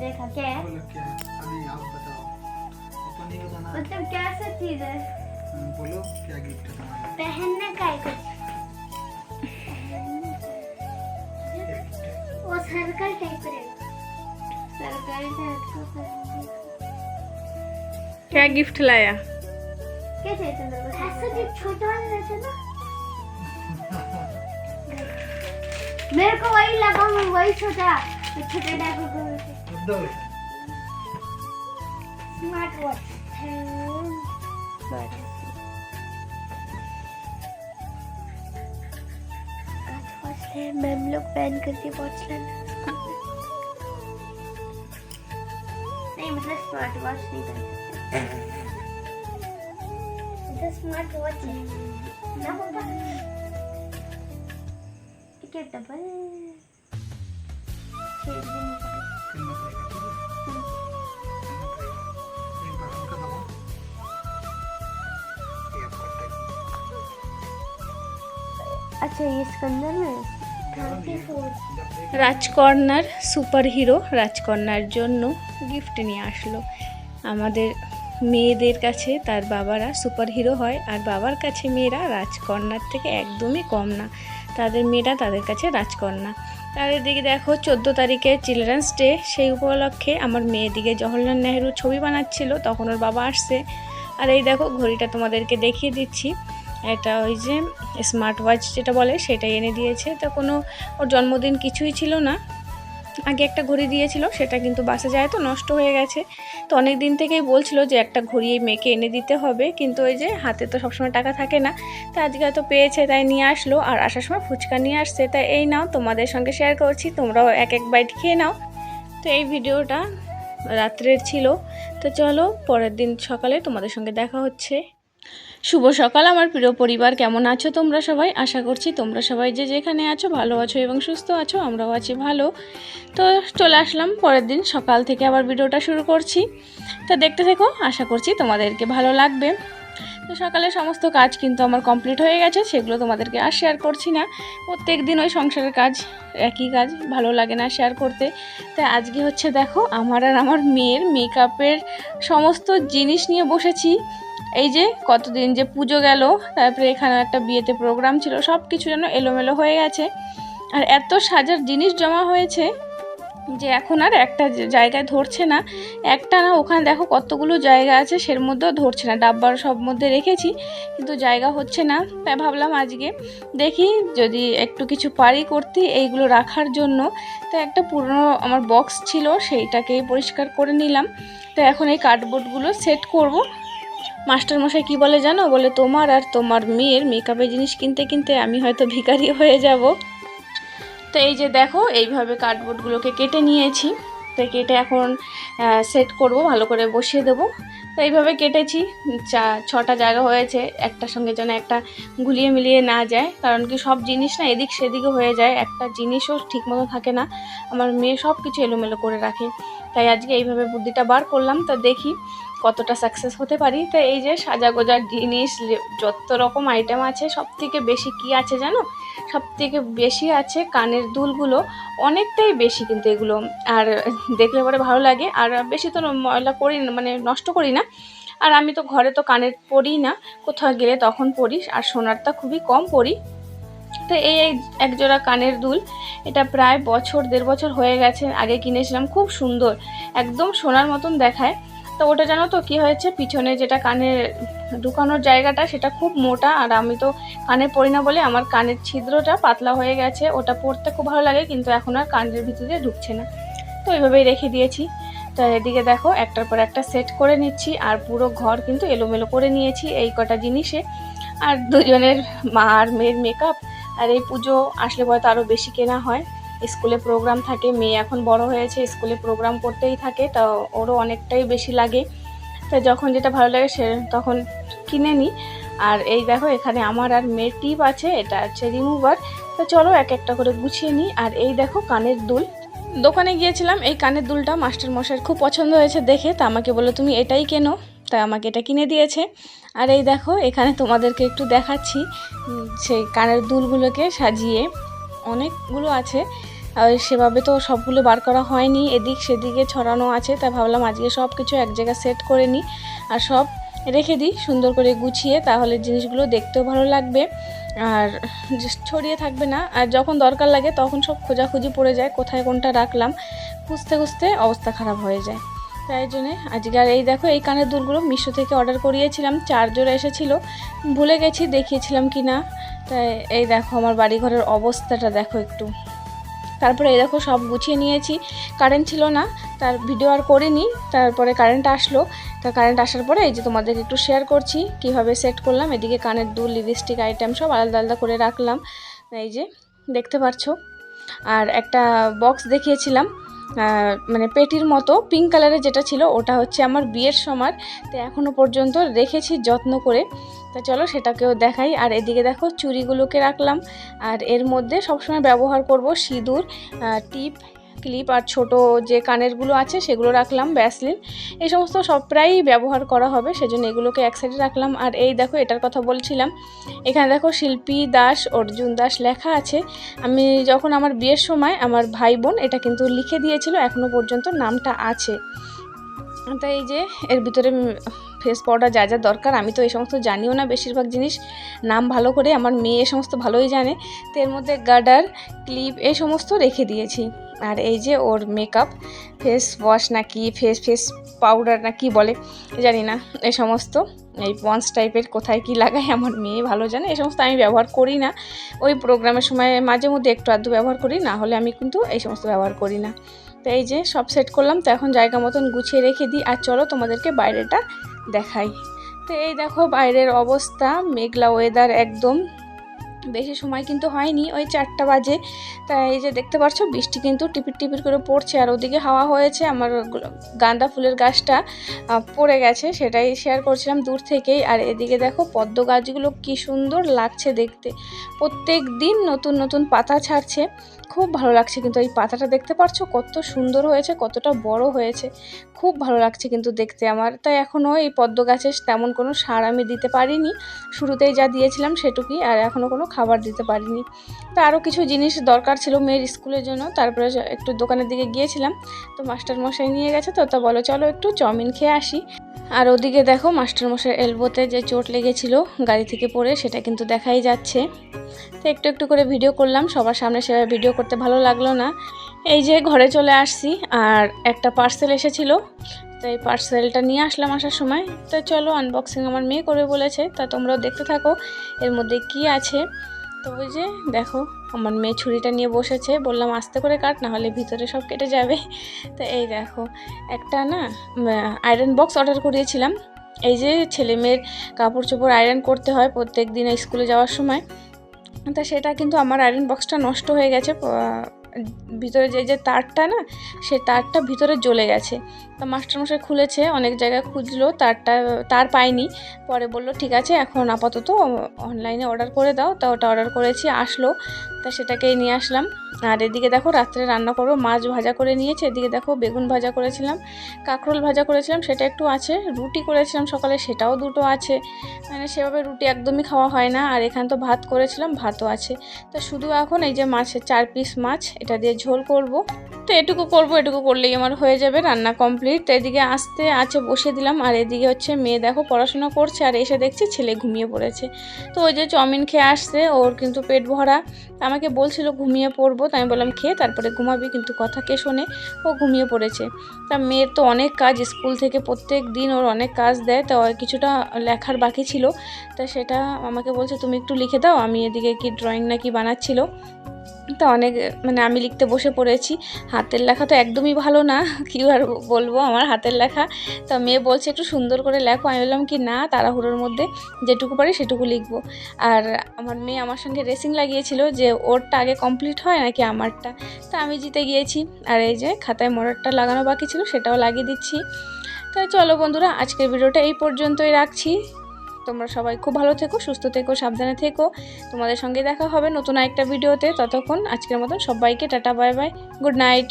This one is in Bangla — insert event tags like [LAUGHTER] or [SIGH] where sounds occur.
देखा क्या है? बोलो क्या है? अभी आप बताओ। आपको नहीं बताना मतलब कैसा चीज़ है? हाँ, बोलो क्या गिफ्ट है तुम्हारा? पहनने का है कुछ? वो सर्कल टाइप रहेगा सर्कल टाइप। क्या गिफ्ट लाया? क्या चाहिए ऐसा जो छोटा वाला रहता है ना? [LAUGHS] मेरे को वही लगा मैं वही छोटा छोटे टाइप दो स्मार्ट वॉच मैम लोग पहन करके वॉच लेना। नहीं मतलब स्मार्ट वॉच नहीं पहन सकते स्मार्ट वॉच है। ना पापा क्या डबल আচ্ছা রাজকর্ণার সুপার হিরো রাজকন্যার জন্য গিফট নিয়ে আসলো। আমাদের মেয়েদের কাছে তার বাবারা সুপার হিরো হয়, আর বাবার কাছে মেয়েরা রাজকর্নার থেকে একদমই কম না। তাদের মেয়েরা তাদের কাছে রাজকন্যা আর এদিকে দেখো চোদ্দ তারিখে চিলড্রেন্স ডে। সেই উপলক্ষে আমার মেয়ে দিকে জওহরলাল নেহরু ছবি বানাচ্ছিল, তখন ওর বাবা আসছে। আর এই দেখো ঘড়িটা তোমাদেরকে দেখিয়ে দিচ্ছি। এটা ওই যে স্মার্ট ওয়াচ যেটা বলে সেটাই এনে দিয়েছে। তা কোনো ওর জন্মদিন কিছুই ছিল না। আগে একটা ঘড়ি দিয়েছিল, সেটা কিন্তু বাসে যায় তো, নষ্ট হয়ে গেছে। তো অনেক দিন থেকেই বলছিল যে একটা ঘড়ি এই মেয়েকে এনে দিতে হবে, কিন্তু ওই যে হাতে তো সবসময় টাকা থাকে না, তো আজকে হয়তো পেয়েছে, তাই নিয়ে আসলো, আর আসার সময় ফুচকা নিয়ে আসছে। তাই এই নাও, তোমাদের সঙ্গে শেয়ার করছি, তোমরাও এক এক বাইট খেয়ে নাও। তো এই ভিডিওটা রাত্রের ছিল। তো চলো, পরের দিন সকালে তোমাদের সঙ্গে দেখা হচ্ছে। শুভ সকাল, আমার প্রিয় পরিবার। কেমন আছো তোমরা সবাই? আশা করছি তোমরা সবাই যে যেখানে আছো, ভালো আছো এবং সুস্থ আছো, আমরাও আছি ভালো। তো চলে আসলাম, পরের দিন সকাল থেকে আবার ভিডিওটা শুরু করছি। তো দেখতে থেকো, আশা করছি তোমাদেরকে ভালো লাগবে। তো সকালে সমস্ত কাজ কিন্তু আমার কমপ্লিট হয়ে গেছে, সেগুলো তোমাদেরকে আর শেয়ার করছি না। প্রত্যেক দিন ওই সংসারের কাজ, একই কাজ, ভালো লাগে না শেয়ার করতে। তাই আজকে হচ্ছে দেখো, আমার আর আমার মেয়ের মেকআপের সমস্ত জিনিস নিয়ে বসেছি। এই যে কতদিন যে পুজো গেল, তারপরে এখানে একটা বিয়েতে প্রোগ্রাম ছিল সব কিছু যেন এলোমেলো হয়ে গেছে। আর এত সাজার জিনিস জমা হয়েছে যে এখন আর একটা জায়গায় ধরছে না। একটা না, ওখানে দেখো কতগুলো জায়গা আছে, সের মধ্যেও ধরছে না। ডাব্বার সব মধ্যে রেখেছি, কিন্তু জায়গা হচ্ছে না। তাই ভাবলাম আজকে দেখি যদি একটু কিছু পারি করতে, এইগুলো রাখার জন্য। তো একটা পুরনো আমার বক্স ছিল, সেইটাকেই পরিষ্কার করে নিলাম। তো এখন এই কার্ডবোর্ডগুলো সেট করব। মাস্টারমশাই কি বলে জানো? বলে, তোমার আর তোমার মেয়ের মেকআপের জিনিস কিনতে কিনতে আমি হয়তো ভিখারি হয়ে যাব। তো এই যে দেখো, এইভাবে কার্ডবোর্ডগুলোকে কেটে নিয়েছি। তো কেটে এখন সেট করব, ভালো করে বসিয়ে দেবো। তো এইভাবে কেটেছি। চা, ছটা জায়গা হয়েছে একটার সঙ্গে যেন একটা গুলিয়ে মিলিয়ে না যায়। কারণ কি সব জিনিস না এদিক সেদিকে হয়ে যায়, একটা জিনিসও ঠিকমতো থাকে না। আমার মেয়ে সব কিছু এলোমেলো করে রাখে। তাই আজকে এইভাবে বুদ্ধিটা বার করলাম। তো দেখি কতটা সাকসেস হতে পারি? তো এই যে সাজা গোজার জিনিস যত রকম আইটেম আছে সব থেকে বেশি কি আছে জানো? সব থেকে বেশি আছে কানের দুলগুলো, অনেকটাই বেশি কিন্তু এগুলো। আর দেখলে পরে ভালো লাগে। আর বেশি তো ময়লা করি না মানে নষ্ট করি না। আর আমি তো ঘরে তো কানের পরি না। কোথাও গেলে তখন পরি, আর সোনারটা খুবই কম পরি। তো এই এক- একজোড়া কানের দুল, এটা প্রায় বছর, দেড় বছর হয়ে গেছে, আগে কিনেছিলাম, খুব সুন্দর। একদম সোনার মতন দেখায়। তো ওটা জানো তো কি হয়েছে? পিছনে যেটা কানে ঢুকানোর জায়গাটা সেটা খুব মোটা আর আমি তো কানে পড়ি না বলে আমার কানের ছিদ্রটা পাতলা হয়ে গেছে। ওটা পড়তে খুব ভালো লাগে কিন্তু এখন আর কানের ভিতরে ঢুকছে না। তো এইভাবেই রেখে দিয়েছি। তো এদিকে দেখো একটার পর একটা সেট করে নিচ্ছি আর পুরো ঘর কিন্তু এলোমেলো করে নিয়েছি এই কটা জিনিসে। আর দুজনের মা আর মেয়ের মেকআপ আর এই পুজো আসলে পরে তো আরও বেশি কেনা হয়। স্কুলে প্রোগ্রাম থাকে, মেয়ে এখন বড় হয়েছে, স্কুলে প্রোগ্রাম করতেই থাকে, তা ওরও অনেকটাই বেশি লাগে। তো যখন যেটা ভালো লাগে সে তখন কিনে নিই আর এই দেখো, এখানে আমার আর মেয়ের টিপ আছে, এটা হচ্ছে রিমুভার তো চলো এক একটা করে গুছিয়ে নিই আর এই দেখো কানের দুল। দোকানে গিয়েছিলাম, এই কানের দুলটা মাস্টার মশাইয়ের খুব পছন্দ হয়েছে দেখে, তা আমাকে বলে তুমি এটাই কেনো? তাই আমাকে এটা কিনে দিয়েছে। আর এই দেখো, এখানে তোমাদেরকে একটু দেখাচ্ছি সেই কানের দুলগুলোকে সাজিয়ে অনেকগুলো আছে। আর সেভাবে তো সবগুলো বার করা হয়নি। এদিক সেদিকে ছড়ানো আছে, তাই ভাবলাম আজকে সব কিছু এক জায়গায় সেট করে নিই। আর সব রেখে দিই সুন্দর করে গুছিয়ে, তাহলে জিনিসগুলো দেখতেও ভালো লাগবে। আর ছড়িয়ে থাকবে না। আর যখন দরকার লাগে তখন সব খোঁজাখুঁজি পড়ে যায়, কোথায় কোনটা রাখলাম। খুঁজতে খুঁজতে অবস্থা খারাপ হয়ে যায়। তাই জন্যে আজকে আর এই দেখো, এই কানের দুলগুলো মিশো থেকে অর্ডার করিয়েছিলাম জোড়া এসেছিল। ভুলে গেছি দেখিয়েছিলাম কি না তাই এই দেখো আমার বাড়ি ঘরের অবস্থাটা দেখো একটু। তারপরে এই দেখো সব গুছিয়ে নিয়েছি। কারেন্ট ছিল না, তার ভিডিও আর করিনি, তারপরে কারেন্ট আসলো। তা কারেন্ট আসার পরে এই যে তোমাদেরকে একটু শেয়ার করছি, কীভাবে সেট করলাম। এদিকে কানের দুল লিপস্টিক আইটেম সব আলাদা আলাদা করে রাখলাম। এই যে, দেখতে পারছ আর একটা বক্স দেখিয়েছিলাম মানে পেটির মতো পিঙ্ক কালারের যেটা ছিল, ওটা হচ্ছে আমার বিয়ের সময়। তো এখনও পর্যন্ত রেখেছি যত্ন করে। তা চলো সেটাকেও দেখাই। আর এদিকে দেখো চুড়িগুলোকে রাখলাম। আর এর মধ্যে সবসময় ব্যবহার করব সিঁদুর টিপ, ক্লিপ আর ছোট যে কানেরগুলো আছে সেগুলো রাখলাম, ব্যাসলিন। এই সমস্ত সব প্রায়ই ব্যবহার করা হবে, সেজন্য এগুলোকে এক সাইডে রাখলাম। আর এই দেখো এটার কথা বলছিলাম। এখানে দেখো শিল্পী দাস, অর্জুন দাস লেখা আছে। আমি যখন আমার বিয়ের সময় আমার ভাই বোন এটা কিন্তু লিখে দিয়েছিল এখনও পর্যন্ত নামটা আছে। তাই এই যে এর ভিতরে ফেস পাউডার যা যা দরকার, আমি তো এই সমস্ত জানিও না বেশিরভাগ জিনিস। নাম ভালো করে, আমার মেয়ে এ সমস্ত ভালোই জানে। তো এর মধ্যে গার্ডার, ক্লিপ এই সমস্ত রেখে দিয়েছি। আর এই যে ওর মেকআপ ফেস ওয়াশ নাকি ফেস ফেস পাউডার না কি বলে, জানি না। এই সমস্ত, এই পন্স টাইপের কোথায় কি লাগায়, আমার মেয়ে ভালো জানে। এই সমস্ত আমি ব্যবহার করি না। ওই প্রোগ্রামের সময় মাঝে মধ্যে একটু আধটু ব্যবহার করি, না হলে আমি কিন্তু এই সমস্ত ব্যবহার করি না। তো এই যে সব সেট করলাম, তো এখন জায়গা মতন গুছিয়ে রেখে দিই। আর চলো তোমাদেরকে বাইরেটা দেখাই। তো এই দেখো বাইরের অবস্থা, মেঘলা ওয়েদার একদম। বেশি সময় কিন্তু হয়নি, ওই চারটা বাজে। তাই এই যে দেখতে পাচ্ছ, বৃষ্টি কিন্তু টিপির টিপির করে পড়ছে। আর ওদিকে হাওয়া হয়েছে, আমার গাঁদা ফুলের গাছটা পড়ে গেছে, সেটাই শেয়ার করছিলাম দূর থেকেই। আর এদিকে দেখো, পদ্ম গাছগুলো কি সুন্দর লাগছে দেখতে। প্রত্যেক দিন নতুন নতুন পাতা ছাড়ছে। খুব ভালো লাগছে কিন্তু এই পাতাটা দেখতে পারছ কত সুন্দর হয়েছে, কতটা বড় হয়েছে। খুব ভালো লাগছে কিন্তু দেখতে আমার। তাই এখনও এই পদ্ম গাছের তেমন কোনো সার আমি দিতে পারিনি। শুরুতেই যা দিয়েছিলাম সেটুকুই, আর এখনও কোনো খাবার দিতে পারিনি। তো আরও কিছু জিনিস দরকার ছিল মেয়ের স্কুলের জন্য। তারপরে একটু দোকানের দিকে গিয়েছিলাম। তো মাস্টারমশাই নিয়ে গেছে তো, তা বলো চলো একটু চাউমিন খেয়ে আসি। আর ওদিকে দেখো মাস্টারমশাই এলবোতে যে চোট লেগেছিল গাড়ি থেকে পড়ে, সেটা কিন্তু দেখাই যাচ্ছে। তো একটু একটু করে ভিডিও করলাম, সবার সামনে সেভাবে ভিডিও করতে ভালো লাগল না। এই যে ঘরে চলে আসছি, আর একটা পার্সেল এসেছিল। তো এই পার্সেলটা নিয়ে আসলাম আসার সময়। তো চলো আনবক্সিং আমার মেয়ে করে বলেছে, তা তোমরাও দেখতে থাকো, এর মধ্যে কি আছে। তো ওই যে দেখো, আমার মেয়ে ছুরিটা নিয়ে বসেছে, বললাম আস্তে করে কাট, না হলে ভিতরে সব কেটে যাবে। তো এই দেখো, একটা না আয়রন বক্স অর্ডার করিয়েছিলাম। এই যে ছেলে মেয়ের কাপড় চোপড় আয়রন করতে হয় প্রত্যেক দিন স্কুলে যাওয়ার সময়। তা সেটা কিন্তু আমার আয়রন বক্সটা নষ্ট হয়ে গেছে ভিতরে যে যে তারটা না, সে তারটা ভিতরে জ্বলে গেছে। তো মাস্টারমশাই খুলেছে, অনেক জায়গায় খুঁজলো, তারটা, তার পায়নি। পরে বলল, ঠিক আছে, এখন আপাতত অনলাইনে অর্ডার করে দাও। তা ওটা অর্ডার করেছি, আসলো। তা সেটাকেই নিয়ে আসলাম। আর এদিকে দেখো রাত্রে রান্না করব, মাছ ভাজা করে নিয়েছে। এদিকে দেখো বেগুন ভাজা করেছিলাম, কাঁকরোল ভাজা করেছিলাম, সেটা একটু আছে। রুটি করেছিলাম সকালে, সেটাও দুটো আছে। মানে সেভাবে রুটি একদমই খাওয়া হয় না। আর এখানে তো ভাত করেছিলাম, ভাতও আছে। তো শুধু এখন এই যে মাছের চার পিস মাছ, এটা দিয়ে ঝোল করব। তো এটুকু করব, এটুকু করলেই আমার হয়ে যাবে রান্না কমপ্লিট। তো এদিকে আসতে আছে, বসিয়ে দিলাম। আর এদিকে হচ্ছে মেয়ে দেখো পড়াশোনা করছে। আর এসে দেখছি ছেলে ঘুমিয়ে পড়েছে। তো ওই যে চাউমিন খেয়ে আসছে, ওর কিন্তু পেট ভরা। আমাকে বলছিল, ঘুমিয়ে পড়ব। তাই আমি বললাম, খেয়ে তারপরে ঘুমাবি। কিন্তু কথা কে শোনে? ও ঘুমিয়ে পড়েছে। তা মেয়ের তো অনেক কাজ, স্কুল থেকে প্রত্যেক দিন ওর অনেক কাজ দেয়। তো কিছুটা লেখার বাকি ছিল। তা সেটা আমাকে বলছে, তুমি একটু লিখে দাও। আমি এদিকে কি ড্রয়িং নাকি বানাচ্ছিল। তা অনেক মানে আমি লিখতে বসে পড়েছি। হাতের লেখা তো একদমই ভালো না, কী আর বলব, আমার হাতের লেখা। তো মেয়ে বলছে, একটু সুন্দর করে লেখো। আমি বললাম কি, না, তাড়াহুড়োর মধ্যে যেটুকু পারি সেটুকু লিখব। আর আমার মেয়ে আমার সঙ্গে রেসিং লাগিয়েছিল যে, ওরটা আগে কমপ্লিট হয় নাকি আমারটা? তো আমি জিতে গিয়েছি। আর এই যে, খাতায় মরারটা লাগানো বাকি ছিল, সেটাও লাগিয়ে দিচ্ছি। তাই চলো বন্ধুরা, আজকের ভিডিওটা এই পর্যন্তই রাখছি। তোমরা সবাই খুব ভালো থেকো, সুস্থ থেকো, সাবধানে থেকো। তোমাদের সঙ্গে দেখা হবে নতুন একটা ভিডিওতে। ততক্ষণ আজকের মতন সবাইকে tata, bye bye. Good night.